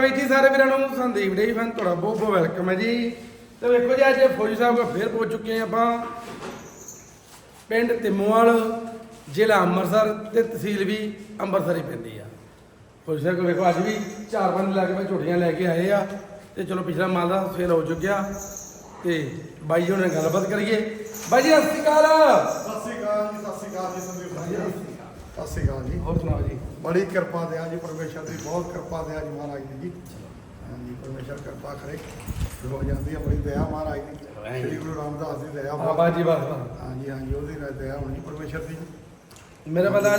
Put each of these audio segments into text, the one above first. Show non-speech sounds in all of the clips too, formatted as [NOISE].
ਵੀਰ ਜੀ ਸਾਰੇ ਵੀਰਾਂ ਨੂੰ ਸੰਦੀਪ ਡੇ ਫਨ ਤੁਹਾਡਾ ਬਹੁਤ ਬਹੁਤ ਵੈਲਕਮ ਹੈ ਜੀ। ਤੇ ਵੇਖੋ ਜੀ, ਅੱਜ ਫੌਜੀ ਸਾਹਿਬ ਕੋਲ ਫੇਰ ਪਹੁੰਚ ਚੁੱਕੇ ਹਾਂ ਆਪਾਂ। ਪਿੰਡ ਤਿੰਮੋਵਾਲ, ਜ਼ਿਲ੍ਹਾ ਅੰਮ੍ਰਿਤਸਰ ਤੇ ਤਹਿਸੀਲ ਵੀ ਅੰਮ੍ਰਿਤਸਰ ਹੀ ਪੈਂਦੀ ਆ। ਫੌਜੀ ਸਾਹਿਬ ਕੋਲ ਵੇਖੋ, ਅੱਜ ਵੀ ਚਾਰ ਪੰਜ ਲੱਖ ਮੈਂ ਝੋਟੀਆਂ ਲੈ ਕੇ ਆਏ ਆ। ਤੇ ਚਲੋ ਪਿਛਲਾ ਮਾਲ ਦਾ ਸੇਲ ਹੋ ਚੁੱਕਿਆ। ਤੇ ਬਾਈ ਜੀ ਉਹਨਾਂ ਨਾਲ ਗੱਲਬਾਤ ਕਰੀਏ। ਬਾਈ ਜੀ, ਸਤਿ ਸ਼੍ਰੀ ਅਕਾਲ। ਸਤਿ ਸ਼੍ਰੀ ਅਕਾਲ ਜੀ, ਸਤਿ ਸ਼੍ਰੀ ਅਕਾਲ ਜੀ ਸੰਦੀਪ। ਸਤਿ ਸ਼੍ਰੀ ਅਕਾਲ ਜੀ। ਹੋਰ ਸੁਣਾਓ ਜੀ। ਬੜੀ ਕਿਰਪਾ ਦਿਆ ਜੀ ਪਰਮੇਸ਼ਰ ਦੀ ਬਹੁਤ ਕਿਰਪਾ ਦਿਆ ਜੀ ਮਹਾਰਾਜ ਦੀ ਜੀ। ਹਾਂਜੀ ਪਰਮੇਸ਼ਰ ਕਿਰਪਾ ਕਰੇ। ਹੋ ਜਾਂਦੀ ਹੈ ਬੜੀ ਦਇਆ ਮਹਾਰਾਜ ਦੀ। ਸ੍ਰੀ ਗੁਰੂ ਰਾਮਦਾਸ ਦੀ ਦਇਆ ਹਾਂ ਬਹੁਤ। ਬਾਜੀ ਬਸ ਹਾਂਜੀ ਹਾਂਜੀ ਉਹਦੀ ਦਇਆ ਹੋਣੀ ਪਰਮੇਸ਼ਰ ਦੀ। ਮੇਰਾ ਬੰਦਾ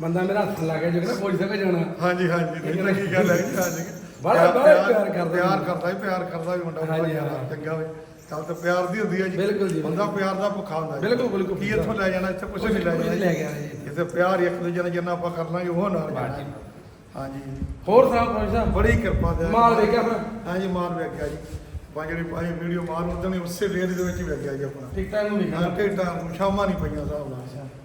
ਬੰਦਾ ਮੇਰਾ ਹੱਥ ਲਾ ਗਿਆ ਜੋ ਕਹਿੰਦਾ ਫੌਜੀ ਸਾਹਿਬ ਜਾਣਾ ਹਾਂਜੀ ਹਾਂਜੀ ਨਹੀਂ ਚੰਗੀ ਗੱਲ ਹੈ ਜੀ ਹਾਂਜੀ। ਬੜਾ- ਬੜਾ ਪਿਆਰ ਕਰਦਾ ਪਿਆਰ ਜੀ। ਕਰਦਾ ਹੀ ਪਿਆਰ ਕਰਦਾ ਵੀ ਮੁੰਡਾ ਹਾਂਜੀ। ਚੰਗਾ ਹੋਵੇ ਤਾਂ ਤਾਂ ਪਿਆਰ ਦੀ ਹੁੰਦੀ ਹੈ ਜੀ। ਬਿਲਕੁਲ ਜੀ, ਬੰਦਾ ਪਿਆਰ ਦਾ ਭੁੱਖਾ ਹੁੰਦਾ ਜੀ। ਬਿਲਕੁਲ, ਬਿਲਕੁਲ। ਕੀ ਇੱਥੋਂ ਲੈ ਜਾਣਾ ਇੱਥੇ ਕੁਝ ਨਹੀਂ ਲੈ ਜਾਣਾ ਲੈ ਕੇ ਆਉਣਾ ਜੀ। ਜਿੱਥੇ ਪਿਆਰ ਇੱਕ ਦੂਜੇ ਨਾਲ ਜਿੰਨਾ ਆਪਾਂ ਕਰ ਲਾਂਗੇ ਉਹ ਨਾਲ ਵਾਹ ਜਾਣਾ ਜੀ। ਹਾਂਜੀ। ਹੋਰ ਸਾਹਿਬ? ਬੜੀ ਕਿਰਪਾ ਦੇ ਮਾਲ ਵੇਖਿਆ ਫਿਰ? ਹਾਂਜੀ ਮਾਲ ਵੇਖਿਆ ਜੀ। ਬਾ ਜਿਹੜੀ ਪਾਈ ਵੀਡੀਓ ਮਾਲ ਉਦੋਂ ਉਸੇ ਵੇਲੇ ਦੇ ਵਿੱਚ ਹੀ ਵੇਖਿਆ ਜੀ ਆਪਣਾ। ਠੀਕ ਠਾਕ ਨੂੰ ਹਾਂ ਵੇਖਣਾ ਢੇਡਾਂ ਸ਼ਾਮਾਂ ਨਹੀਂ ਪਈਆਂ ਹਿਸਾਬ ਨਾਲ।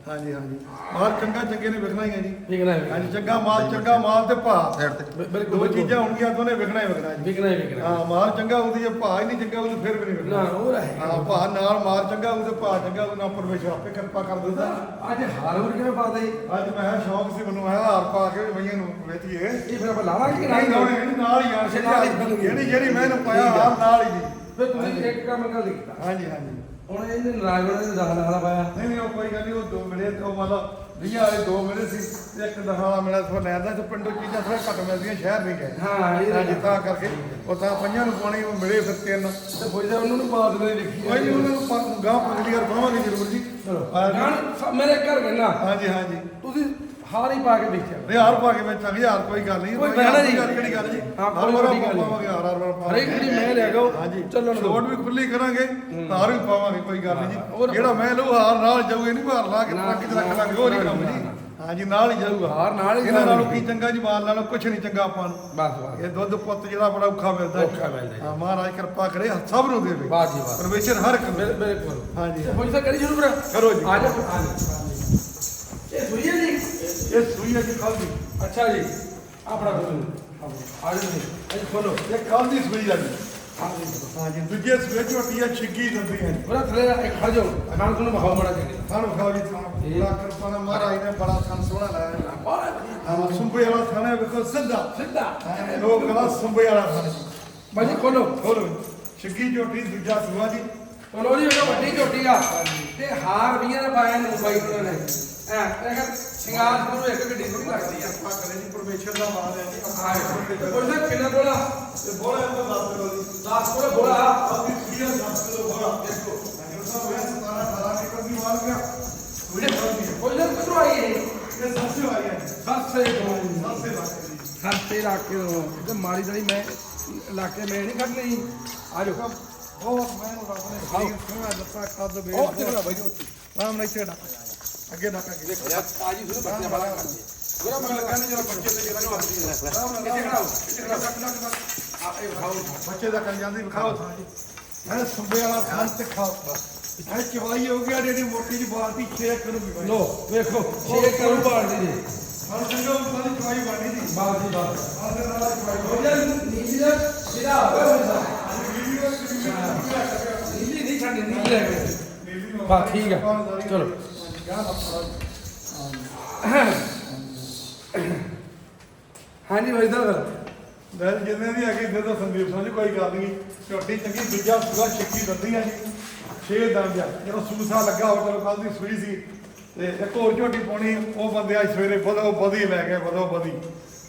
ਹਾਂਜੀ ਹਾਂਜੀ। ਮਾਲ ਚੰਗਾ ਚੰਗੇ ਨੇ ਵਿਖਣਾ ਹੀ ਹੈ ਜੀ। ਵੇਖਣਾ ਹੈ ਹਾਂਜੀ ਚੰਗਾ ਮਾਲ ਚੰਗਾ ਮਾਲ ਤੇ ਭਾਅ। ਬਿਲਕੁਲ ਦੋ। ਚੀਜ਼ਾਂ ਹੋਣਗੀਆਂ ਦੋਨੇ ਵਿਖਣਾ ਹੀ ਵਿਖਣਾ ਜੀ। ਵੇਖਣਾ ਹੀ ਵੇਖਣਾ। ਹਾਂ ਮਾਲ ਚੰਗਾ ਉਹਦੀ ਜੇ ਭਾਅ ਹੀ ਨਹੀਂ ਚੰਗਾ ਉਹਦੇ ਫਿਰ ਵੀ ਨਹੀਂ ਨਾ ਵਿਖਣਾ ਹੋਰ ਹੈ। ਹਾਂ ਭਾਅ ਨਾਲ ਮਾਲ ਚੰਗਾ ਉਹਦੇ ਭਾਅ ਚੰਗਾ ਉਹਦੇ ਨਾਲ ਪਰਮੇਸ਼ਰ ਆਪੇ ਕਿਰਪਾ ਕਰ ਦਿੰਦਾ। ਅੱਜ ਹਾਰ ਹੋਰ ਕਿਵੇਂ ਪਾਦਾ ਜੀ ਅੱਜ ਮੈਂ ਕਿਹਾ ਸ਼ੌਕ ਸੀ ਮੈਨੂੰ ਆਇਆ ਹਾਰ ਪਾ ਕੇ ਮਈਆਂ ਨੂੰ ਵੇਚੀਏ। ਇਹ ਫਿਰ ਆਪਾਂ ਲਾਵਾਂਗੇ ਕਿ ਨਹੀਂ ਨਹੀਂ ਲਾਉਣੇ ਨਾਲ ਹੀ ਅੱਛਾ, ਨਾਲ ਹੀ। ਜਿਹੜੀ ਜਿਹੜੀ ਮੈਂ ਇਹਨੂੰ ਪਾਇਆ ਹਾਰ ਨਾਲ ਹੀ ਜੀ। ਫਿਰ ਤੁਸੀਂ ਇੱਕ ਕੰਮ ਕਰ ਦਿੱਤਾ ਹਾਂਜੀ ਹਾਂਜੀ। ਹੁਣ ਇਹਨੇ ਨਾਰਾਇਣ ਨੇ ਦਾਖਲਾ ਵਾਲਾ ਪਾਇਆ। ਨਹੀਂ ਨਹੀਂ ਉਹ ਕੋਈ ਗੱਲ ਨਹੀਂ ਉਹ ਦੋ ਮਿਲੇ ਉਹ ਮਤਲਬ ਵੀਹ ਵਾਲੇ ਦੋ ਮਿਲੇ ਸੀ ਇੱਕ ਦਹਾਲਾ ਮਿਲਿਆ ਸੋ ਲੈਂਦਾ ਤੇ ਪਿੰਡੋਂ ਚੀਜ਼ਾਂ ਥੋੜਾ ਘੱਟ ਮਿਲਦੀਆਂ ਸ਼ਹਿਰ ਨਹੀਂ ਗਏ ਹਾਂ ਇਹ ਹਾਂਜੀ ਤਾਂ ਕਰਕੇ ਉਹ ਤਾਂ ਪੰਜਾਂ ਨੂੰ ਪਾਣੀ ਉਹ ਮਿਲੇ ਫਿਰ ਤਿੰਨ। ਤੇ ਫੌਜੀ ਸਾਹਿਬ ਉਹਨਾਂ ਨੂੰ ਬਾਤ ਨਹੀਂ ਲਿਖੀ ਕੋਈ ਨਹੀਂ ਉਹਨਾਂ ਨੂੰ ਪਰ ਗਾਂ ਪਗੜੀ ਪਾਵਾਂਗੇ ਜ਼ਰੂਰ ਜੀ। ਚਲੋ। ਮੇਰੇ ਘਰ ਕਹਿੰਦਾ ਹਾਂਜੀ ਹਾਂਜੀ। ਤੁਸੀਂ ਹਾਰ ਹੀ ਪਾ ਕੇ ਵੇਚਿਆ ਹਜ਼ਾਰ ਪਾ ਕੇ ਵਿੱਚ ਹਜ਼ਾਰ ਕੋਈ ਗੱਲ ਨਹੀਂ ਕੋਈ ਗੱਲ ਨਹੀਂ। ਗੱਲ ਕਿਹੜੀ ਗੱਲ ਜੀ ਹਾਂ, ਹਰ ਕੋਈ ਵੱਡੀ ਗੱਲ ਨਹੀਂ। ਹਰ ਹਰ ਪਾਵਾਂਗੇ ਹਰੇਕ ਜਿਹੜੀ ਮੈਂ ਲੈ ਹਾਂਜੀ ਚੱਲਣ। ਛੋਟ ਵੀ ਖੁੱਲੀ ਕਰਾਂਗੇ ਹਾਰ ਵੀ ਪਾਵਾਂਗੇ ਕੋਈ ਗੱਲ ਨਹੀਂ ਹੋਰ- ਜੀ ਜਿਹੜਾ ਮੈਂ ਲਊ ਹਾਰ ਨਾਲ ਜਾਊਗੇ ਨਹੀਂ ਹਾਰ ਲਾ ਕੇ ਟਰੱਕ 'ਚ ਰੱਖ ਲਾਂਗੇ ਉਹ ਨਹੀਂ ਕੰਮ ਜੀ। ਹਾਂਜੀ ਨਾਲ ਹੀ ਜਾਊਗਾ ਹਾਰ ਨਾਲ ਹੀ ਇਹਨਾਂ ਨਾਲੋਂ। ਕੀ ਚੰਗਾ ਜੀ ਮਾਲ ਨਾਲੋਂ ਕੁਝ ਨਹੀਂ ਚੰਗਾ ਆਪਾਂ ਨੂੰ ਬਸ ਬਸ ਇਹ ਦੁੱਧ ਪੁੱਤ ਜਿਹੜਾ ਬੜਾ ਔਖਾ ਮਿਲਦਾ। ਔਖਾ ਮਿਲਦਾ। ਹਾਂ ਮਹਾਰਾਜ ਕਿਰਪਾ ਕਰੇ ਸਭ ਨੂੰ ਦੇਵੇ ਵਾਹ ਜੀ ਵਾਹ ਪਰਮੇਸ਼ਰ ਹਰ ਇੱਕ। ਬਿਲਕੁਲ ਹਾਂਜੀ ਸਾਹਿਬ ਕਰੀ ਸ਼ੁਰੂ ਕਰੋ ਜੀ। ਆ ਜੀ ਸੂਈ ਹੈ ਜੀ ਕੱਲ ਦੀ ਅੱਛਾ ਜੀ। ਆਪਣਾ ਖੋਲੋ ਆ ਜਾ ਜੀ। ਇਹ ਖੋਲੋ। ਇਹ ਕੱਲ ਦੀ ਸੂਈ ਹੈ ਜੀ। ਹਾਂ ਜੀ। ਦੂਜੇ ਸੂਏ ਝੋਟੀ ਹੈ ਛਿੱਗੀ ਦੰਦੀ ਹੈ ਜੀ। ਬੜਾ ਥਲੇ ਇੱਕ ਖੜ ਜਾਓ ਖਾਣ ਤੁਹਾਨੂੰ ਬਖਾਉ ਮੜਾ ਚੰਗੀ ਸਾਨੂੰ ਖਾਓ ਜੀ ਬੜਾ ਕਿਰਪਾ ਨਾਲ ਮਹਾਰਾਜ ਨੇ ਬੜਾ ਥਾਂ ਸੋਹਣਾ ਲਾਇਆ ਜੀ। ਵਧੀਆ। ਹਾਂ ਸੁੰਬੇ ਵਾਲਾ ਥਾਣਾ ਵੇਖੋ ਸਿੱਧਾ। ਸਿੱਧਾ। ਲੋਕ ਕਹਿੰਦਾ ਸੁੰਬੇ ਵਾਲਾ ਥਾਣਾ ਬਾਜੀ ਖੋਲੋ। ਖੋਲੋ ਛਿੱਗੀ ਝੋਟੀ ਦੂਜਾ ਸੂਆ ਜੀ। ਖੋਲੋ ਜੀ ਉਹ ਵੱਡੀ ਝੋਟੀ ਆ। ਤੇ ਹਾਰ ਵੀਆਂ ਦਾ ਪਾਇਆ ਨੂੰ ਬਾਈ ਉਹਨਾਂ ਨੇ। ਐ ਇਹ ਸ਼ਿੰਗਾਰ ਗੁਰੂ ਇੱਕ ਗੱਡੀ ਥੋੜੀ ਲੱਗਦੀ ਆ। ਕਰੇ ਜੀ ਪਰਮੇਸ਼ਰ ਦਾ ਮਾਨ ਹੈ ਜੀ। ਆ ਤੇ ਕੋਈ ਨਾ ਕਿੰਨਾ ਬੋਲਾ? ਤੇ ਬੋਲਾ ਇਹਦਾ ਦੱਸ ਕਰੋ ਜੀ। 10 ਕੋਲੇ ਬੋਲਾ? ਆਪਣੀ ਵੀਡੀਓ 10 ਕਿਲੋ ਬੋਲਾ। ਦੇਖੋ ਅਜੇ ਸਾਹਿਬ ਇਹ 17 18 ਲੀਟਰ ਦੀ ਮਾਲ ਗਿਆ। ਕੋਈ ਨਾ ਕਿਧਰੋਂ ਆਈ ਇਹ? ਇਹ ਸੱਸੇ ਵਾਲੀ ਹੈ ਤੋਂ ਸੱਤੇ ਇਲਾਕੇ ਤੋਂ ਤੇ ਮਾਰੀ ਦਲੀ ਮੈਂ ਇਲਾਕੇ ਮੈਂ ਨਹੀਂ ਕੱਢਣੀ ਆ ਜਾਓ। ਬਹੁਤ ਮੈਨੂੰ ਰੱਬ ਨੇ ਸੋਹਣਾ ਦਿੱਤਾ ਕੱਦ ਵੇ ਉਹ ਕਿਹੜਾ ਬਾਈ ਉੱਥੇ। ਰਾਮ ਨਾਲ ਡੱਕ ਅੱਗੇ ਡੱਕ ਅੱਗੇ। ਯਾਰ ਤਾਜੀ ਫਿਰ ਬੱਚੇ ਬੜਾ ਕਰਦੇ ਗੁਰੂ ਮੈਂ ਕਹਿੰਦੇ ਜਿਹੜਾ ਬੱਚੇ ਦੇ ਜਿਹੜਾ ਰਾਮ ਨਾਲ ਕਿੱਥੇ ਖੜਾਓ ਕਿੱਥੇ ਖੜਾਓ ਕੱਟ ਕੱਟ ਕੱਟ ਆ ਇਹ ਖਾਓ ਬੱਚੇ ਦਾ ਕੰਨ ਜਾਂਦੀ ਵਿਖਾਓ। ਥਾਂ ਜੀ। ਹੈ ਸੁੰਬੇ ਵਾਲਾ ਥਾਂ ਤੇ ਖਾਓ। ਹੈ ਚਵਾਈ ਹੋ ਗਿਆ ਜਿਹੜੀ ਮੋਟੀ ਜੀ ਬਾਲਟੀ 6 ਕਿਲੋ ਵੀ ਬਣੀ ਲੋ ਵੇਖੋ ਛੇ ਕਰੂ ਬਾੜਦੀ ਜੀ। ਹਾਂ ਚੰਗਾ ਉਹ ਚਵਾਈ ਬਣੀ ਜੀ ਬਾਤ ਦੀ ਆਹ ਦੇ ਨਾਲ ਚਵਾਈ। ਹੋ ਜਾ ਨੀਲੀ ਦਾ ਸਿਰਾ ਹੋਇਆ ਹੁੰਦਾ ਨੀਲੀ ਨਹੀਂ ਛੱਡਣੀ ਨੀਲੀ ਲੈ ਕੇ। ਬਾ ਠੀਕ ਆ। ਚਲੋ। [COUGHS] ਹਾਂਜੀ ਭਾਈ ਸਾਹਿਬ। ਵੈਲ ਜਿੰਨੇ ਦੀ ਹੈਗੀ ਫਿਰ ਤਾਂ ਸੰਦੀਪ ਸਿੰਘ ਕੋਈ ਗੱਲ ਨਹੀਂ। ਝੋਟੀ ਚੰਗੀ ਦੂਜਾ ਸੂਆ ਛਿੱਕੀ ਦੱਦੀਆਂ ਜੀ। ਛੇ ਦੰਦ ਆ। ਜਦੋਂ ਸੂਸਾ ਲੱਗਾ ਹੋ ਚਲੋ ਕੱਲ ਦੀ ਸੂਈ ਸੀ। ਤੇ ਇੱਕ ਹੋਰ ਝੋਟੀ ਪਾਉਣੀ ਉਹ ਬੰਦੇ ਅੱਜ ਸਵੇਰੇ ਬਦੋ ਬਦੀ ਲੈ ਗਏ ਬਦੋ ਬਦੀ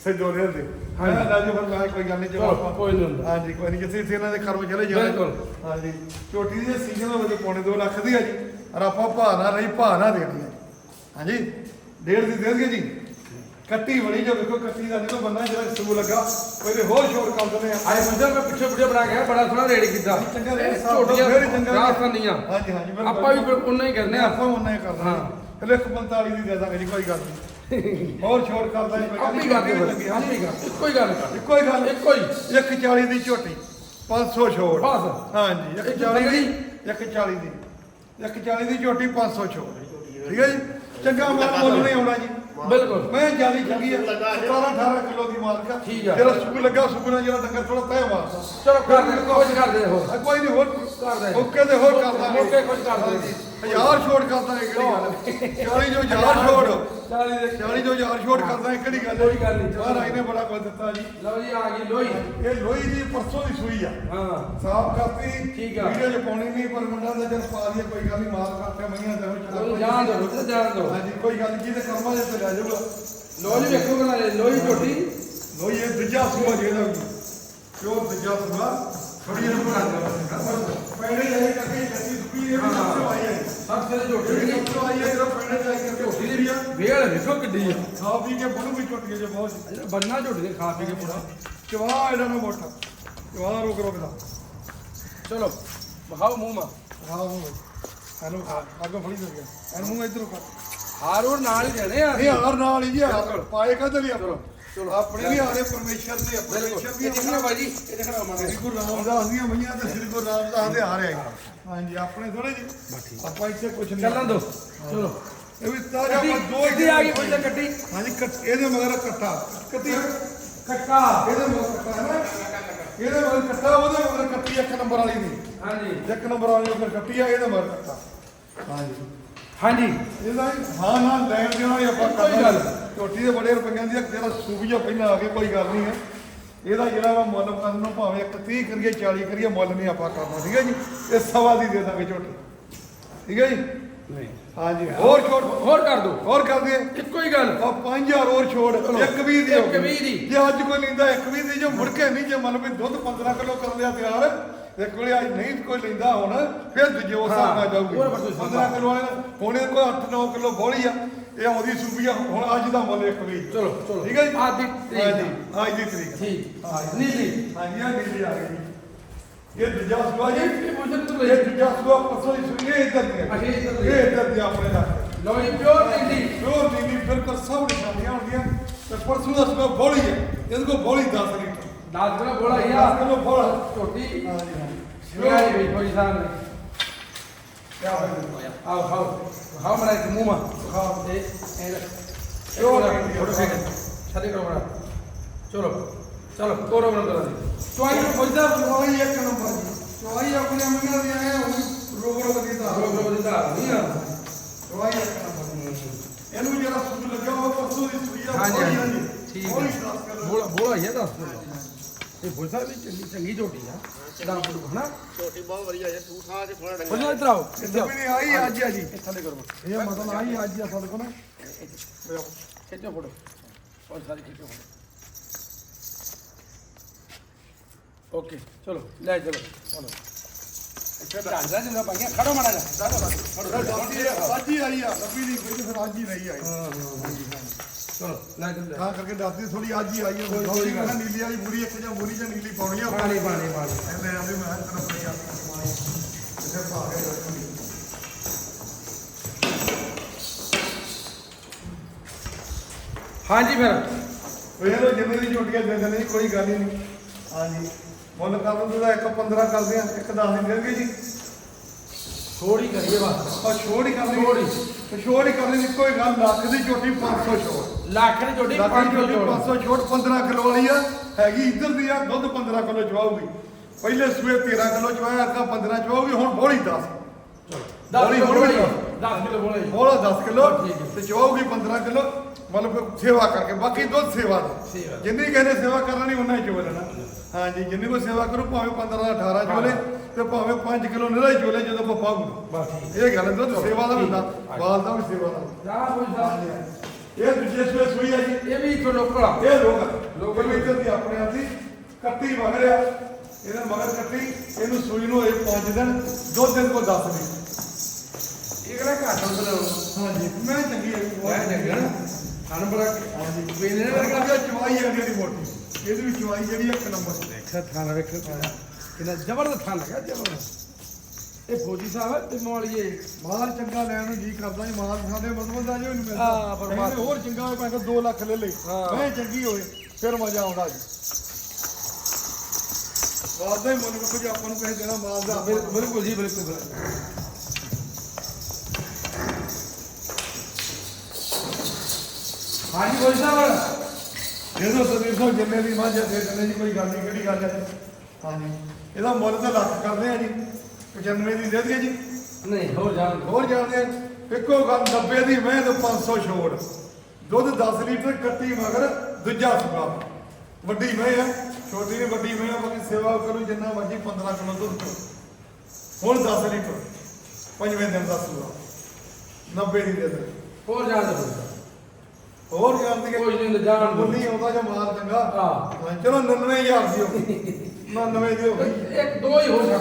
ਸੇ ਜੋਲੇ ਦੇ ਹਾਂ ਹਾਂਜੀ। ਰਾਜੂ ਫਿਰ ਮੈਂ ਕੋਈ ਗੱਲ ਨਹੀਂ ਕੋਈ ਨਹੀਂ। ਹਾਂਜੀ ਕੋਈ ਨਹੀਂ ਜਿੱਥੇ ਇਹਨਾਂ ਦੇ ਕਰਮ ਚਲੇ ਜਾਣੇ। ਬਿਲਕੁਲ। ਹਾਂਜੀ। ਝੋਟੀ ਦੇ ਸੀਜ਼ਨ ਤੇ ਪੌਣੇ 2 ਲੱਖ ਦੀ ਆ ਜੀ। ਔਰ ਆਪਾਂ ਨਾ ਰਹੀ ਨਾ ਦੇਣੀ ਆ ਹਾਂਜੀ? ਡੇਢ ਦੀ ਦੇਣਗੇ ਜੀ? ਕੱਟੀ ਬੜੀ ਜੋ ਵੇਖੋ ਕੱਟੀ ਦਾ ਜਦੋਂ ਬੰਦਾ ਜਿਹੜਾ ਸੂ ਲੱਗਾ ਪਹਿਲੇ ਹੋਰ ਸ਼ੋਰ ਕਰ ਦਿੰਦੇ ਆ। ਆਏ ਮੁੰਡੇ ਮੈਂ ਪਿੱਛੇ ਵੀਡੀਓ ਬਣਾ ਕੇ ਬੜਾ ਸੋਹਣਾ ਰੇਡ ਕੀਤਾ। ਚੰਗਾ ਹੀ ਚੰਗਾ ਰਾਜਸਥਾਨੀਆਂ ਹਾਂਜੀ ਹਾਂਜੀ। ਆਪਾਂ ਵੀ ਉਨਾ ਹੀ ਕਰਨੇ ਆ। ਆਪਾਂ ਉਹਨਾਂ ਹੀ ਕਰਨਾ ਹਾਂ। ਹਾਂ ਲਿਖ 45 ਦੀ ਦੇ ਦਾਂਗੇ ਜੀ ਕੋਈ ਗੱਲ ਨਹੀਂ। [LAUGHS] ਹੋਰ ਛੋੜ ਕਰਦਾ ਜੀ ਕੋਈ ਗੱਲ ਨਹੀਂ। ਫਿਰ ਲੱਗੀ ਆਪੀ ਕਰ ਇੱਕੋ ਹੀ ਗੱਲ। ਕਰ ਇੱਕੋ ਹੀ ਗੱਲ। ਇੱਕੋ ਹੀ। 140 ਦੀ ਝੋਟੀ 500 ਛੋੜ ਬਸ। ਹਾਂਜੀ ਇੱਕ 140 ਦੀ ਤਗੜੀ। 140 ਦੀ। 140 ਦੀ ਝੋਟੀ 500 ਛੋੜ ਠੀਕ ਹੈ ਜੀ? ਚੰਗਾ ਮਾਲ ਮੁੱਲ ਨਹੀਂ ਆਉਣਾ ਜੀ। ਬਿਲਕੁਲ। ਮੈਂ ਜ਼ਿਆਦਾ ਚੰਗੀ ਆ। 17 18 ਕਿਲੋ ਦੀ ਮਾਲਕ ਆ। ਠੀਕ ਆ। ਜਿਹੜਾ ਸੂਪ ਲੱਗਾ ਸੂਪ ਨਾਲ ਜਿਹੜਾ ਡੰਗਰ ਥੋੜਾ ਤੈ ਮਾਰਦਾ ਚਲੋ ਕਰ ਦੇ ਕੁਝ ਕਰ ਦੇ ਹੋਰ। ਕੋਈ ਨਹੀਂ ਹੋਰ ਕਰ ਦੇ। ਓਕੇ ਤੇ ਹੋਰ ਕਰਦਾ। ਓਕੇ ਕੁਝ ਕਰ ਦੇ ਹਜ਼ਾਰ ਛੋੜ ਕਰਦਾ ਇਹ ਕਿਹੜੀ ਗੱਲ। 40 ਜੋ ਹਜ਼ਾਰ ਛੋੜ ਚਾਲੀ ਦੇ 40 ਜੋ ਹਜ਼ਾਰ ਛੋੜ ਕਰਦਾ ਇਹ ਕਿਹੜੀ ਗੱਲ। ਕੋਈ ਗੱਲ ਨਹੀਂ। ਮਹਾਰਾਜ ਨੇ ਬੜਾ ਕੁਝ ਦਿੱਤਾ ਜੀ। ਲਓ ਜੀ ਆ ਗਈ ਲੋਈ ਇਹ ਲੋਹੀ ਦੀ ਪਰਸੋਂ ਦੀ ਸੂਈ ਆ। ਹਾਂ। ਸਾਫ਼ ਕਰਤੀ। ਠੀਕ ਆ। ਵੀਡੀਓ ਚ ਪਾਉਣੀ ਨਹੀਂ ਪਰ ਮੁੰਡਾ ਦਾ ਜਦ ਪਾ ਦਈਏ ਕੋਈ ਗੱਲ ਨਹੀਂ ਮਾਰ ਕਰਕੇ ਮਈਆਂ ਤੇ ਹੋ ਚਲੋ ਜਾਣ ਦੋ ਤੇ ਜਾਣ ਦੋ ਹਾਂਜੀ ਕੋਈ ਗੱਲ ਨਹੀਂ ਜਿਹਦੇ ਕਰਮਾਂ ਦੇ ਤੇ ਲੈ ਜਾਊਗਾ। ਲੋ ਜੀ ਵੇਖੋ ਬਣਾ ਲੋਈ ਝੋਟੀ। ਲੋਈ ਇਹ ਦੂਜਾ ਸੂਆ ਜਿਹੜਾ ਪਿਓਰ ਦੂਜਾ ਸੂਆ। ਥੋੜੀ ਜਿਹੀ ਬਣਾ ਦੇ ਪਹਿਲੇ ਜਾਈ ਕਰਕੇ ਜੱਤੀ ਸੁਪੀ ਇਹ ਵੀ ਸਭ ਤੋਂ ਆਈ ਹੈ। ਸਭ ਸੇ ਝੋਟੀ ਜਿਹੜੀ ਦੀ ਸਭ ਤੋਂ ਆਈ ਹੈ ਜਿਹੜਾ ਪਹਿਲੇ ਜਾਈ ਕਰਕੇ ਝੋਟੀ ਝੋਟੀ ਦੀ ਦੀ ਆ ਵੇਲ ਵੇਖੋ ਕਿੱਡੀ ਆ। ਖਾ ਪੀ ਕੇ ਬੜੂ ਵੀ ਟੁੱਟ ਗਏ ਜੇ ਬਹੁਤ। ਜਿਹੜਾ ਬੰਨਾ ਝੋਟੀ ਦੇ ਖਾ ਪੀ ਕੇ ਪੂਰਾ ਚਵਾ ਇਹਨਾਂ ਨੂੰ ਮੋਟਾ। ਚਵਾ ਰੋਕ ਰੋਕ ਦਾ ਚਲੋ ਬਹਾਓ ਮੂੰਹ ਮਾ। ਅੱਗੋਂ ਫੜੀ ਇਹਨੂੰ ਮੂੰਹ ਇਧਰੋਂ ਕਰ ਨਾਲ ਹੀ ਦੇਣੇ ਆ। ਇਹ ਹਾਰ ਨਾਲ ਹੀ ਚਲੋ। ਪਾਏ ਕਦੇ ਲਈ ਚਲੋ। ਆਪਣੇ ਵੀ ਹਾਰੇ ਪਰਮੇਸ਼ਰ ਦੇ ਪਰਮੇਸ਼ਰ ਦੀ ਦੇਖਣਾ ਬਾਜੀ ਇਹ ਦੇਖਣਾ ਮਾਰੇ ਸ੍ਰੀ ਗੁਰੂ ਰਾਮਦਾਸ ਦੀਆਂ ਮਈਆਂ ਤੇ ਸ੍ਰੀ ਗੁਰੂ ਰਾਮਦਾਸ ਦੇ ਹਾਰੇ ਹਾਂਜੀ ਆਪਣੇ ਥੋੜੇ ਜੀ ਆਪਾਂ ਇੱਥੇ ਕੁਝ ਨਹੀਂ ਚੱਲਣ ਦੋ। ਚਲੋ। ਇਹ ਵੀ ਕੱਟੀ ਆਪਾਂ ਦੋ ਕੱਟੀ ਆ ਗਈ ਕੋਈ ਤਾਂ ਕੱਟੀ ਹਾਂਜੀ ਇਹਦੇ ਮਗਰ ਕੱਟਾ। ਕੱਟੀ। ਕੱਟਾ। ਇਹਦੇ ਮਗਰ ਕੱਟਾ ਹੈ ਨਾ? ਇਹਦੇ ਮਗਰ ਕੱਟਾ ਉਹਦੇ ਮਗਰ ਕੱਟੀ ਇੱਕ ਨੰਬਰ ਵਾਲੀ ਦੀ। ਹਾਂਜੀ। ਇੱਕ ਨੰਬਰ ਵਾਲੀ ਮਗਰ ਕੱਟੀ ਆ ਇਹਦੇ ਮਗਰ ਕੱਟਾ। ਹਾਂਜੀ। ਹਾਂਜੀ। ਇਹਦਾ ਹਾਂ ਹਾਂ ਲੈਣ ਦੇਣਾ ਆਪਾਂ ਕਰਨਾ। ਝੋਟੀ ਦੇ ਬੜੇ ਰੁਪਈਆਂ ਦੀ ਆ, ਜਿਹੜਾ ਸੂਬੀਆ ਪਹਿਲਾਂ ਆ ਕੇ ਕੋਈ ਗੱਲ ਨਹੀਂ ਹੈ ਇਹਦਾ ਜਿਹੜਾ ਵਾ ਮੁੱਲ ਕਰਨ ਨੂੰ ਭਾਵੇਂ ਇੱਕ 30 ਕਰੀਏ 40 ਕਰੀਏ ਮੁੱਲ ਨਹੀਂ ਆਪਾਂ ਕਰਨਾ ਠੀਕ ਹੈ ਜੀ? ਇਹ ਸਵਾ ਦੀ ਦੇ ਦਾਂਗੇ ਝੋਟੀ ਠੀਕ ਹੈ ਜੀ? ਨਹੀਂ। ਹਾਂਜੀ ਹੋਰ ਛੋੜ ਹੋਰ ਕਰ ਦੋ। ਹੋਰ ਕਰ ਦਈਏ। ਇੱਕੋ ਹੀ ਗੱਲ। ਆ 5000 ਹੋਰ ਛੋੜ ਇੱਕ 20 ਦੀ ਇੱਕ ਵੀਹ ਦੀ। ਜੇ ਅੱਜ ਕੋਈ ਲੈਂਦਾ ਇੱਕ 20 ਦੀ ਜੇ ਮੁੜ ਕੇ ਨਹੀਂ ਜੇ ਮੰਨ ਵੀ ਦੁੱਧ 15 ਕਿਲੋ ਕਰ ਲਿਆ ਤਿਆਰ ਇੱਕ ਵੇਲੇ ਅੱਜ ਨਹੀਂ ਕੋਈ ਲੈਂਦਾ ਹੁਣ ਫਿਰ ਦੂਜੇ ਉਸ ਹਿਸਾਬ ਨਾਲ ਜਾਊਗੀ। ਹੋਰ ਫਿਰ ਤੁਸੀਂ 15 ਕਿਲੋ ਵਾਲੇ ਹੁਣ ਇਹ ਕੋਈ 8-9 ਕਿਲੋ ਬੋਲੀ ਆ। ਇਹ ਆਉਂਦੀ ਸੂਬੀ ਆ ਹੁਣ ਅੱਜ ਦਾ ਮੁੱਲ ਇੱਕ 20 ਚਲੋ ਚਲੋ। ਠੀਕ ਹੈ ਜੀ? ਅੱਜ ਦੀ ਤਰੀਕ ਹਾਂਜੀ। ਅੱਜ ਦੀ ਤਰੀਕ ਠੀਕ। ਨੀਲੀ। ਹਾਂਜੀ ਆ ਨੀਲੀ ਆ ਗਈ ਇਹ ਦੂਜਾ ਸੂਆ ਜੀ। ਇਹ ਪੁੱਛਣ ਤੋਂ ਇਹ ਦੂਜਾ ਸੂਆ ਦੀ ਸੂਈ ਇਹ ਇੱਧਰ ਦੀ ਅੱਛਾ, ਹੈ ਇੱਧਰ ਦੀ। ਇਹ ਇੱਧਰ ਦੀ ਆਪਣੇ ਦਾ। ਲਓ ਜੀ ਪਿਓਰ ਨੀਲੀ। ਪਿਓਰ ਨੀਲੀ ਬਿਲਕੁਲ ਸਭ ਨਿਸ਼ਾਨੀਆਂ ਹੁੰਦੀਆਂ। ਤੇ ਪਰਸੋਂ ਦਾ ਸੂਆ ਬੋਲੀ ਹੈ ਇਹਦੇ ਕੋਲ ਬੋਲੀ 10 ਲੀਟਰ। 10 ਕਿਲੋ ਬੋਲਾ 10 ਯਾਰ ਕਿਲੋ ਬੋਲਾ। ਝੋਟੀ ਹਾਂਜੀ ਹਾਂਜੀ। ਸ਼ਿਵਾਜੀ ਵੀ ਕੋਈ ਸਾਹ ਨਹੀਂ ਕਿਆ ਹੋਇਆ ਆਓ ਖਾਓ ਖਾਓ ਮਰਾ ਇੱਕ ਮੂੰਹ ਮਾ ਖਾਓ ਤੇ ਇਹ ਪਿਓਰ ਪਿਓਰ ਨੀਲੀ। ਫੋਟੋ ਫੇਕ ਛੱਡੇ ਕਰੋ ਮਰਾ ਚਲੋ ਚਲੋ ਤੋਰੋ ਬਣਾ ਕਰਾ ਦੇ ਚੁਆਈ ਨੂੰ ਪੁੱਛਦਾ ਚਵਾਈ ਇੱਕ ਨੰਬਰ ਜੀ ਚਵਾਈ ਆਪਣੇ ਮੰਗਲ ਦੀ ਆਏ ਉਹ ਰੋਗ ਰੋਗ ਦੀ ਤਾਂ ਰੋਗ ਰੋਗ ਦੀ ਧਾਰ ਨਹੀਂ ਆ ਚਵਾਈ ਇੱਕ ਨੰਬਰ ਇਹਨੂੰ ਜਿਹੜਾ ਸੁਣ ਲੱਗਿਆ ਉਹ ਪਰਸੋਂ ਦੀ ਸੂਈ ਆ ਹਾਂਜੀ ਬੋਲੀ ਆ ਹਾਂਜੀ ਜੀ। ਠੀਕ ਬੋਲੀ ਹੈ 10 ਕਿਲੋ ਬੋਲਾ ਬੋਲਾ ਹੀ ਹੈ ਦੱਸ ਇਹ ਬੋਲਸਾ ਵੀ ਚੰਗੀ ਚੰਗੀ ਝੋਟੀ ਆ। ਇਹਦਾ ਬੋਲ ਹਨਾ ਛੋਟੀ ਬਹੁਤ ਵਧੀਆ ਹੈ ਤੂੰ ਥਾਂ 'ਚ ਥੋੜਾ ਡੰਗਾ ਬੋਲੋ ਇੱਧਰ ਆਓ ਇੱਧਰ ਆਓ ਵੀ ਨਹੀਂ ਆਈ ਅੱਜ ਆ ਜੀ। ਇਹ ਥੱਲੇ ਕਰੋ। ਇਹ ਮਤਲਬ ਆਈ ਅੱਜ ਆ ਸਾਡੇ ਕੋਲ। ਨਾ ਖਿੱਚੋ ਫੋਟੋ ਔਰ ਸਾਰੀ ਖਿੱਚੋ ਫੋਟੋ ਓਕੇ ਚਲੋ ਲੈ ਚਲੋ ਚਲੋ ਇੱਥੇ ਢਾਂਜਾ ਜਿੰਦਾ ਪਾਈਆਂ ਖੜੋ ਮਾੜਾ ਜਾ ਅੱਜ ਹੀ ਆਈ ਆ ਲੱਭੀ ਨਹੀਂ ਕੋਈ ਫਿਰ ਅੱਜ ਹੀ ਨਹੀਂ ਆਈ ਚਲੋ ਲੈ ਚਲੋ ਤਾਂ ਕਰਕੇ ਦੱਸਦੀ ਥੋੜੀ ਅੱਜ ਹੀ ਆਈ ਆ। ਕੋਈ ਥੋੜੀ ਗੱਲ ਮੈਂ ਨੀਲੀ ਵਾਲੀ ਬੁਰੀ ਇੱਕ ਜਾਂ ਬੁਰੀ ਜਾਂ ਨੀਲੀ ਪਾਉਣੀ ਆ ਪਾਣੀ ਪਾਣੀ ਪਾਣੀ। ਮੈਂ ਆਂਦੇ ਮੈਂ ਤੈਨੂੰ ਪਈ ਆ ਤੇ ਪਾ ਕੇ ਰੱਖਣੀ ਹਾਂਜੀ ਫਿਰ। ਵੇਖ ਲਓ ਜਿੰਨੇ ਦੀ ਝੋਟੀਆਂ ਦੇ ਦਿੰਦੇ ਜੀ ਕੋਈ ਗੱਲ ਹੀ ਨਹੀਂ। ਹਾਂਜੀ। ਮੁੱਲ ਕਰ ਦਿੰਦੇ ਦਾ ਇੱਕ 15 ਕਰਦੇ ਆ ਇੱਕ 10 ਨਹੀਂ ਦੇਣਗੇ ਜੀ। ਥੋੜੀ ਕਰੀਏ ਬਸ। ਆ ਛੋੜ ਹੀ ਕਰਨੀ। ਛੋੜ ਹੀ। ਛੋੜ ਹੀ ਕਰਨੀ ਹੀ ਗੱਲ ਲੱਖ ਦੀ ਝੋਟੀ 500 ਛੋੜ। ਲੱਖ ਝੋਟੀ ਲੱਖ 5 ਦੀ ਝੋਟੀ ਕਿਲੋ। 500 ਛੋੜ 15 ਕਿਲੋ ਵਾਲੀ ਆ ਹੈਗੀ ਇੱਧਰ ਦੀ ਆ ਦੁੱਧ 15 ਕਿਲੋ ਚਵਾਉਗੀ ਪਹਿਲੇ ਸੂਏ 13 ਕਿਲੋ ਚਵਾਇਆ ਅੱਗਾ 15 ਚਵਾਉਗੀ ਹੁਣ ਬੋਲੀ 10 10 ਬੋਲੀ ਬੋਲੀ 10 ਕਿਲੋ ਬੋਲੀ। ਬੋਲਾ 10 ਕਿਲੋ। ਤੇ ਚਵਾਉਗੀ 15 ਕਿਲੋ ਮਤਲਬ ਸੇਵਾ ਕਰਕੇ ਬਾਕੀ ਦੁੱਧ ਸੇਵਾ ਦੀ। ਜਿੰਨੀ ਕਹਿੰਦੇ ਸੇਵਾ ਕਰਨੀ ਉਹਨਾਂ ਹੀ ਚੋ ਲੈਣਾ। ਹਾਂਜੀ ਜਿੰਨੀ ਕੋਈ ਸੇਵਾ ਕਰੂ ਭਾਵੇਂ 15 18 ਚੋਲੇ ਤੇ ਭਾਵੇਂ 5 ਕਿਲੋ ਨਿਹਰਾ ਹੀ ਚੋਲੇ ਜਦੋਂ ਠੀਕ ਇਹ ਗੱਲ ਦੁੱਧ ਸੇਵਾ ਦਾ ਹੁੰਦਾ ਬਾਲ ਦਾ ਵੀ ਸੇਵਾ ਦਾ। ਜਾ ਕੋਈ ਸਾਹਿਬ ਇਹ ਦੂਜੇ ਸੂਏ ਸੂਈ ਆ ਜੀ। ਇਹ ਵੀ ਇਥੋਂ ਲੋਕਲ ਆ। ਇਹ ਲੋਕ ਲੋਕ ਲੋਕ ਇੱਧਰ ਦੀ ਆਪਣੇ ਆਪ ਦੀ ਕੱਟੀ ਮਗਰ ਆ ਇਹਦੇ ਮਗਰ ਕੱਟੀ ਇਹਨੂੰ ਸੂਈ ਨੂੰ ਹੋਏ 5 ਦਿਨ ਦੋ ਦਿਨ ਕੋ 10 ਦਿਨ ਇਹ ਕਿਹੜਾ ਘਾਟ ਹੁੰਦਾ ਹਾਂਜੀ। ਮੈਂ ਚੰਗੀ ਹੈ ਮੈਂ ਜੰਗਲ ਖਾਣ ਬੜਾ ਹਾਂਜੀ। ਵੇਲੇ ਨੇ ਕੋਲ ਚਵਾਈ ਆ ਜਿਹੜੀ ਮੋਟੀ। ਇਹਦੇ ਵਿੱਚ ਚਵਾਈ ਜਿਹੜੀ ਇੱਕ ਨੰਬਰ। ਵੇਖਿਆ ਥਾਣਾ ਵੇਖਿਆ। ਕਿੰਨਾ ਜ਼ਬਰਦਸਤ ਥਾਂ ਲੱਗਾ ਜ਼ਬਰਦਸਤ। ਇਹ ਫੌਜੀ ਸਾਹਿਬ ਤੇ ਮੌਲੀਏ ਮਾਲ ਚੰਗਾ ਲੈਣ ਨੂੰ ਜੀ ਕਰਦਾ ਹੀ ਮਾਲ ਸਾਡੇ ਮਜ਼ਬੂਤ ਦਾ ਜੋ ਮਿਲਦਾ। ਹਾਂ, ਪਰ ਬਾਤ- ਹੋਰ ਚੰਗਾ ਹੋਵੇ ਭਾਵੇਂ 2 ਲੱਖ ਲੈ ਲੈ ਹਾਂ। ਮੈਂ ਚੰਗੀ ਹੋਵੇ ਫਿਰ ਮਜ਼ਾ ਆਉਂਦਾ ਜੀ। ਮਾਲ ਦਾ ਹੀ ਮੁੱਲ ਜੇ ਆਪਾਂ ਨੂੰ ਕਹੇ ਦੇਣਾ ਮਾਲ ਦਾ। ਬਿਲ- ਬਿਲਕੁਲ ਜੀ ਬਿਲਕੁਲ। ਹਾਂਜੀ ਫੌਜੀ ਸਾਹਿਬ। ਜਦੋਂ ਸੰਦੀਪ ਸਿੰਘ ਜਿੰਨੇ ਦੀ ਮੱਝ ਦੇ ਦਿੰਦੇ ਜੀ ਕੋਈ ਗੱਲ ਨਹੀਂ ਕਿਹੜੀ ਗੱਲ ਹੈ ਹਾਂਜੀ। ਇਹਦਾ ਮੁੱਲ ਤਾਂ ਲੱਖ ਕਰਦੇ ਆ ਜੀ। 95 ਦੀ ਦੇ ਦਈਏ ਜੀ। ਨਹੀਂ ਹੋਰ ਜਾਣ ਹੋਰ ਜਾਣਦੇ ਆ, ਇੱਕੋ ਗੱਲ 90 ਦੀ ਮੈਂ ਤੇ 500 ਛੋੜ। ਦੁੱਧ 10 ਲੀਟਰ ਕੱਟੀ ਮਗਰ ਦੂਜਾ ਸੁਗਾ ਵੱਡੀ ਮੈਂ ਆ ਛੋਟੀ ਨਹੀਂ ਵੱਡੀ ਮੈਂ ਆ ਬਾਕੀ ਸੇਵਾ ਕਰੂ ਜਿੰਨਾ ਮਰਜ਼ੀ 15 ਕਿਲੋ ਦੁੱਧ ਹੁਣ 10 ਲੀਟਰ ਪੰਜਵੇਂ ਦਿਨ ਦਾ ਸੁਗਾ 90 ਦੀ ਦੇ ਦੇ ਹੋਰ ਜਾਣ ਦੋ ਹੋਰ ਜਾਣਦੀ ਕੋਈ ਨਹੀਂ ਤਾਂ ਜਾਣ ਦਿਓ। ਮੁੰਨੀ ਆਉਂਦਾ ਜਾਂ ਮਾਰ ਚੰਗਾ। ਹਾਂ। ਹਾਂ, ਚਲੋ 99000 ਦੀ ਹੋ ਗਈ 99 ਦੀ ਹੋ ਗਈ ਇੱਕ ਦੋ ਹੀ ਹੋ ਜਾ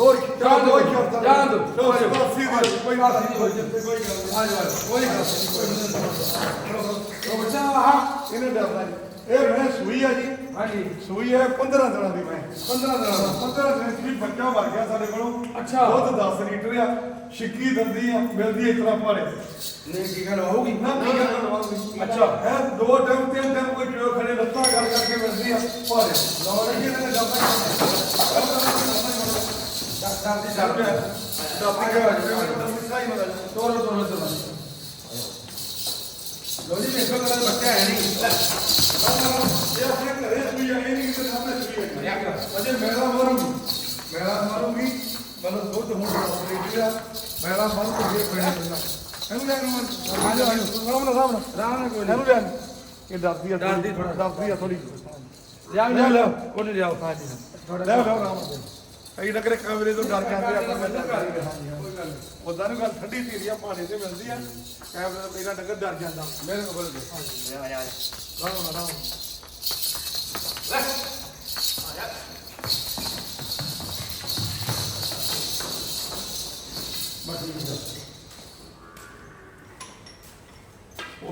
ਹੋਰ ਜਾਣ ਦੋ ਜਾਣ ਦਿਓ। ਚਲੋ 80 ਦੀ ਕੋਈ ਗੱਲ ਨਹੀਂ ਕੋਈ ਗੱਲ ਹਾਂਜੀ ਹਾਂਜੀ ਕੋਈ ਗੱਲ ਨਹੀਂ ਉਹ ਬੱਚਾ ਆਹ ਇਹਨੇ ਡਰਨਾ ਜੀ ਇਹ ਮੈਂ ਸੂਈ ਆ ਜੀ ਹਾਂਜੀ ਸੂਈ ਹੈ 15 ਦਿਨਾਂ ਦੀ ਮੈਂ 15 ਦਿਨਾਂ ਦਾ 15 ਦਿਨ ਦੀ ਬੱਚਾ ਮਰ ਗਿਆ ਸਾਡੇ ਕੋਲੋਂ ਅੱਛਾ। ਦੁੱਧ 10 ਲੀਟਰ ਆ ਛਿੱਕੀ ਦੰਦੀ ਆ ਮਿਲਦੀ ਇਸ ਤਰ੍ਹਾਂ ਭਾੜੇ ਨਹੀਂ ਕੀ ਗੱਲ ਹੋਊਗੀ ਨਾ ਕੀ ਕਰਨਾ ਅੱਛਾ। ਹੈ ਦੋ ਟਾਈਮ ਤਿੰਨ ਟਾਈਮ ਕੋਈ ਜੋ ਖੜੇ ਲੱਤਾਂ ਕਰ ਕਰਕੇ ਮਿਲਦੀ ਆ ਭਾੜੇ ਲਓ ਜੀ ਇਹਨੇ ਪਿਆ ਡੱਬਾ ਗਿਆ। ਸਹੀ ਮਤਲਬ ਤੋਰੋ ਤੋਰੋ ਤੋਰੋ। ਲੋ ਜੀ ਵੇਖੋ ਬੱਚਾ ਹੈ ਨਹੀਂ। ਇਹ ਆਪਣੇ ਘਰੇ ਸੂਈ ਆ ਇਹ ਨਹੀਂ ਕਿਤੇ ਸਾਹਮਣੇ ਸੂਈ ਆ। ਅਜੇ ਮੇਰਾ ਮਾਰੂਗੀ। ਮੇਰਾ ਮਾਰੂਗੀ। ਮਤਲਬ ਦੁੱਧ ਹੁਣ ਦੱਸ ਰਹੀ ਆ। ਮੇਰਾ ਮਨ ਤੋਂ ਫੇਰ ਪੈਣਾ ਪੈਂਦਾ। ਇਹਨੂੰ ਲੈ ਨੂੰ ਆ ਜਾ ਆ ਜਾ ਸਾਹਮਣੇ ਸਾਹਮਣੇ। ਰਾਮ ਨਾਲ ਕੋਈ ਇਹਨੂੰ ਲੈ ਇਹ ਡਰਦੀ ਆ ਡਰਦੀ ਥੋੜ੍ਹਾ। ਡਰਦੀ ਆ ਥੋੜੀ ਜਾਓ ਲੈ। ਕੋਈ ਹਾਂਜੀ ਰਾਮ ਕਈ ਨਗਰੇ ਕਮਰੇ ਤੋਂ ਡਰ ਜਾਂਦੇ ਆ ਪਰ ਉਦਾਂ ਨੂੰ ਗੱਲ ਠੰਡੀ ਧੀਰੀ ਆ ਪਾਣੀ ਤੇ ਮਿਲਦੀ ਆ। ਕੈਮਰੇ ਤੋਂ ਪਹਿਲਾਂ ਡੰਗਰ ਡਰ ਜਾਂਦਾ। ਬਿਲਕੁਲ ਬਿਲਕੁਲ ਰਾਮ ਰਾਮ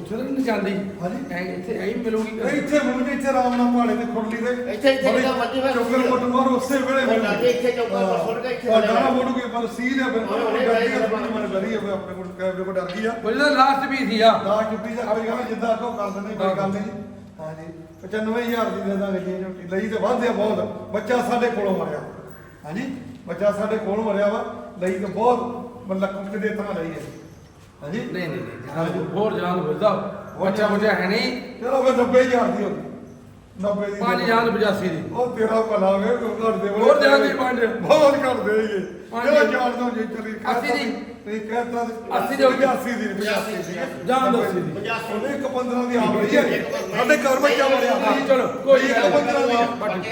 ਉੱਥੇ ਤਾਂ ਨਹੀਂ ਜਾਂਦੀ। ਹਾਂਜੀ। ਐਂ ਇੱਥੇ ਐਂ ਹੀ ਮਿਲੂਗੀ। ਨਹੀਂ ਇੱਥੇ ਮੁੰਡੇ ਤੇ ਇੱਥੇ ਆਰਾਮ ਨਾਲ ਪਾਣੀ ਤੇ ਖੁਰਲੀ ਤੇ ਇੱਥੇ- ਇੱਥੇ ਬੜੀ ਜਿੱਦਾਂ ਮਰਜ਼ੀ ਚੋਕਰ ਮੁੱਟ ਮਾਰ ਉਸੇ ਵੇਲੇ ਉਹ ਲਾਗੇ ਇੱਥੇ ਚੌਕਰ ਪਰ ਸੁੱਟ ਕੇ ਇੱਥੇ ਉਹ ਵੜਿਆ। ਡਾਣਾ ਮੋੜੂ ਕੇ ਪਰ ਸੀਲ ਹੈ ਬਿਲਕੁਲ ਉਹਨੇ ਡਰ ਗਈ ਆਪਣੀ ਮਨ ਡਰੀ ਹੈ ਆਪਣੇ ਕੋਲ ਕੈਮਰੇ ਕੋਲ ਡਰ ਗਈ ਆ। ਕੋਈ ਤਾਂ ਲਾਸਟ ਵੀ ਸੀ ਆ। ਨਾ ਚੁੱਪੀ ਜਾ ਕੋਈ ਗੱਲ ਜਿੱਦਾਂ ਕੋ ਕਰ ਦਿੰਦੇ ਕੋਈ ਗੱਲ ਨਹੀਂ ਹਾਂਜੀ 95000 ਦੀ ਦੇ ਦਾਂਗੇ ਜੀ ਝੋਟੀ ਲਈ ਤੇ ਵਾਧਿਆ ਬਹੁਤ। ਬੱਚਾ ਸਾਡੇ ਕੋਲੋਂ ਮਰਿਆ। ਹਾਂਜੀ ਬੱਚਾ ਸਾਡੇ ਕੋਲੋਂ ਮਰਿਆ ਵਾ। ਲਈ ਤੇ ਬਹੁਤ ਮਤਲਬ ਕਿਤੇ ਤਰ੍ਹਾਂ ਲਈ ਹੈ ਹਾਂਜੀ? ਨਹੀਂ ਨਹੀਂ ਨਹੀਂ ਹਾਂਜੀ। ਹੋਰ ਜਾਨ ਬੁਝਦਾ ਬੱਚਾ ਬੁਝਾ ਹੈ ਨਹੀਂ। ਚਲੋ ਫਿਰ 90000 ਦੀ ਹੋ ਗਈ। 90 ਦੀ ਪੰਜ ਜਾਨ 85 ਦੀ। ਉਹ ਤੇਰਾ ਭਲਾ ਵੇ ਕੋ ਘਰ ਦੇ ਹੋਰ ਜਾਣ ਦੀ ਪੰਜ। ਬਹੁਤ ਘਰ ਦੇ ਇਹ ਪੰਜ। ਚਲੋ ਜਾਣ ਦੋ ਜੀ ਚਲੀ ਅੱਸੀ ਦੀ। ਨਹੀਂ ਕਹਿਤਾ ਅੱਸੀ ਦੀ ਹੋ ਗਈ। 85 ਦੀ 85 ਦੀ। ਜਾਣ ਦਿਓ ਅੱਸੀ ਦੀ। ਉਹਨੇ ਇੱਕ 15 ਦੀ ਆਪ ਲਈ ਹੈ। ਸਾਡੇ ਘਰ ਬੱਚਾ ਮਰਿਆ ਹਾਂਜੀ, ਚਲੋ, ਕੋਈ ਇੱਕ ਗੱਲ 15 ਦੀ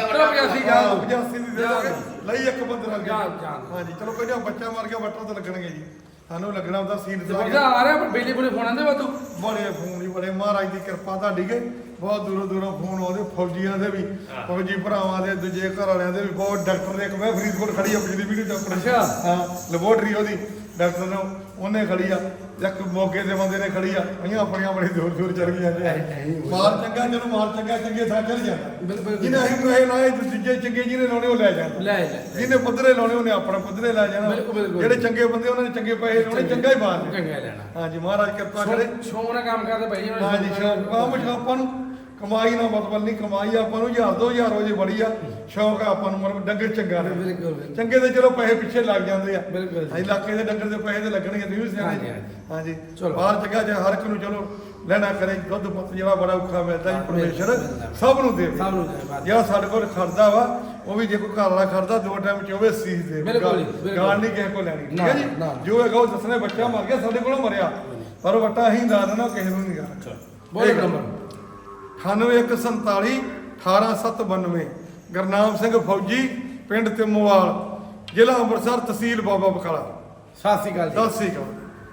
ਚਲੋ 85 ਜਾਨ। ਦਿਓ। 85 ਦੀ ਦੇ ਦਾਂਗੇ। ਲਈ ਇੱਕ 15 ਦੀ। ਜਾਣ, ਜਾਣ। ਹਾਂਜੀ ਚਲੋ ਕੋਈ ਨਾ ਬੱਚਾ ਮਰ ਗਿਆ ਵੱਟਾਂ ਤੇ ਲੱਗਣਗੇ ਜੀ। ਸਾਨੂੰ ਲੱਗਣਾ ਉਹਦਾ ਸੀਨ ਬੱਚਾ ਆ ਰਿਹਾ ਪਰ ਬਿਜਲੀ ਬੁਲੇ ਫੋਨਾਂ ਦੇ ਵਾਤੂ ਬੜੇ ਫੋਨ ਹੀ ਬੜੇ। ਮਹਾਰਾਜ ਦੀ ਕਿਰਪਾ ਤੁਹਾਡੀ ਕੇ। ਬਹੁਤ ਦੂਰੋਂ ਦੂਰੋਂ ਫੋਨ ਆਉਂਦੇ ਫੌਜੀਆਂ ਦੇ ਵੀ ਫੌਜੀ ਭਰਾਵਾਂ ਦੇ ਦੂਜੇ ਘਰ ਵਾਲਿਆਂ ਦੇ ਵੀ। ਬਹੁਤ ਡਾਕਟਰ ਦੇ ਇੱਕ ਮੈਂ ਫਰੀਦਕੋਟ ਖੜੀ ਆ ਪਿਛਲੀ ਵੀਡੀਓ ਡਾਕਟਰ ਅੱਛਾ। ਹਾਂ ਲੈਬੋਰਟਰੀ ਉਹਦੀ ਡਾਕਟਰ ਨੇ। ਉਹਨੇ ਖੜੀ ਆ। ਇੱਕ ਮੋਗੇ ਦੇ ਬੰਦੇ ਨੇ ਖੜੀ ਆ ਅਈਆਂ ਆਪਣੀਆਂ ਬੜੀ ਦੂਰ ਦੂਰ ਚਲ ਗਈਆਂ ਜੀ ਮਾਲ ਚੰਗਾ ਜਦੋਂ ਮਾਲ ਚੰਗਾ ਚੰਗੇ ਥਾਂ ਚਲ ਜਾਂਦਾ। ਜਿਹਨੇ ਅਸੀਂ ਪੈਸੇ ਲਾਏ ਦੂਜੇ ਚੰਗੇ ਜਿਹਨੇ ਲਾਉਣੇ ਉਹ ਲੈ ਜਾਂਦਾ ਲੈ ਜਿਹਨੇ ਪੱਧਰੇ ਲਾਉਣੇ ਉਹਨੇ ਆਪਣਾ ਪੱਧਰੇ ਲੈ ਜਾਣਾ। ਜਿਹੜੇ ਚੰਗੇ ਬੰਦੇ ਉਹਨਾਂ ਨੇ ਚੰਗੇ ਪੈਸੇ ਲਾਉਣੇ ਚੰਗਾ ਹੀ ਬਾਹਰ ਚੰਗਾ ਲੈਣਾ। ਹਾਂਜੀ ਮਹਾਰਾਜ ਕਿਰਪਾ ਕਰੇ। ਸ਼ੌਂਕ ਨਾਲ ਕੰਮ ਕਰਦੇ ਭਾਈ ਹਾਂਜੀ ਸ਼ੌਕ ਕੰਮ ਆਪਾਂ ਨੂੰ ਕਮਾਈ ਨਾਲ ਮਤਲਬ ਨਹੀਂ ਕਮਾਈ ਆਪਾਂ ਨੂੰ ਹਜ਼ਾਰ ਦੋ ਹਜ਼ਾਰ ਵਜੇ ਬੜੀ ਆ। ਸ਼ੌਕ ਆ ਆਪਾਂ ਨੂੰ ਮਤਲਬ ਡੰਗਰ ਚੰਗਾ ਨੇ ਬਿਲਕੁਲ ਚੰਗੇ ਦੇ ਚਲੋ ਪੈਸੇ ਪਿੱਛੇ ਲੱਗ ਜਾਂਦੇ ਆ। ਬਿਲਕੁਲ। ਹਾਂ ਇਲਾਕੇ ਦੇ ਡੰਗਰ ਦੇ ਪੈਸੇ ਤੇ ਲੱਗਣਗੇ ਹਾਂਜੀ, ਸਿਆਣੇ ਹਾਂਜੀ। ਹਾਂਜੀ। ਚਲੋ। ਬਾਹਰ ਚੰਗਾ ਜੇ ਹਰ ਇੱਕ ਨੂੰ ਚਲੋ ਲੈਣਾ ਕਰੇ ਦੁੱਧ ਪੁੱਤ ਜਿਹੜਾ ਬੜਾ ਔਖਾ ਮਿਲਦਾ ਜੀ ਹਾਂ, ਪਰਮੇਸ਼ਰ। ਸਭ ਨੂੰ ਦੇਵੇ। ਸਭ ਨੂੰ ਬਸ। ਜਿਹੜਾ ਸਾਡੇ ਕੋਲ ਖੜਦਾ ਵਾ ਉਹ ਵੀ ਜੇ ਕੋਈ ਘਰ ਵਾਲਾ ਖੜਦਾ ਦੋ ਟਾਈਮ ਚੋਵੇ ਸੀਸ ਦੇ। ਗਾਲ ਨਹੀਂ ਕਿਸੇ ਕੋਲ ਲੈਣੀ। ਠੀਕ ਹੈ ਜੀ। ਜੋ ਹੈਗਾ ਉਹ ਦੱਸਣੇ ਬੱਚਾ ਮਰ ਗਿਆ ਸਾਡੇ ਕੋਲੋਂ ਮਰਿਆ। ਪਰ ਵਟਾ ਅਸੀਂ ਲਾ ਦੇਣਾ ਕਿਸੇ ਨੂੰ ਨਹੀਂ ਗਾ ਬੋਲੋ ਨੰਬਰ। 9147 18792 ਗਰਨਾਮ ਸਿੰਘ ਫੌਜੀ ਪਿੰਡ ਤਿੰਮੋਵਾਲ ਜ਼ਿਲ੍ਹਾ ਅੰਮ੍ਰਿਤਸਰ ਤਹਿਸੀਲ ਬਾਬਾ ਬਕਾਲਾ ਸਤਿ ਸ਼੍ਰੀ ਅਕਾਲ ਜੀ। ਸਤਿ ਸ੍ਰੀ ਅਕਾਲ।